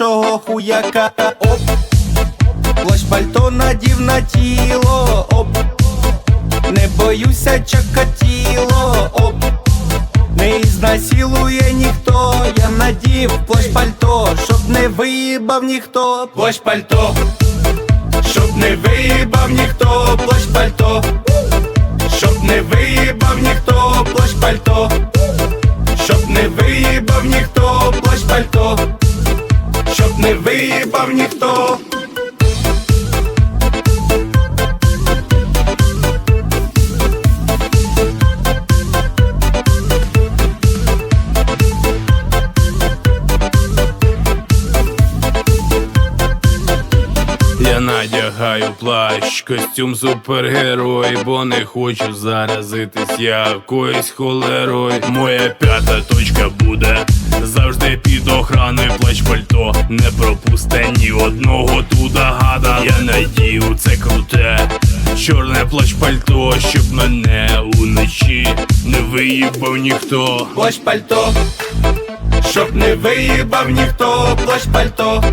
хуяка, оп, плащ пальто надів на тіло, оп, не боюся чакатіло, оп, не ізнасилує ніхто, я надів плащ пальто, щоб не виїбав ніхто, плащ пальто, щоб не виїбав ніхто, плащ пальто, щоб не виїбав ніхто, плащ пальто, не ніхто. Я надягаю плащ, костюм супергерой, бо не хочу заразитись якоюсь холерою. Моя п'ята точка буде завжди під охраною плащ пальто. Не пропусте ні одного туда гада. Я надію це круте, чорне плащ пальто, щоб мене уночі не виїбав ніхто. плащ пальто, щоб не виїбав ніхто, плащ пальто,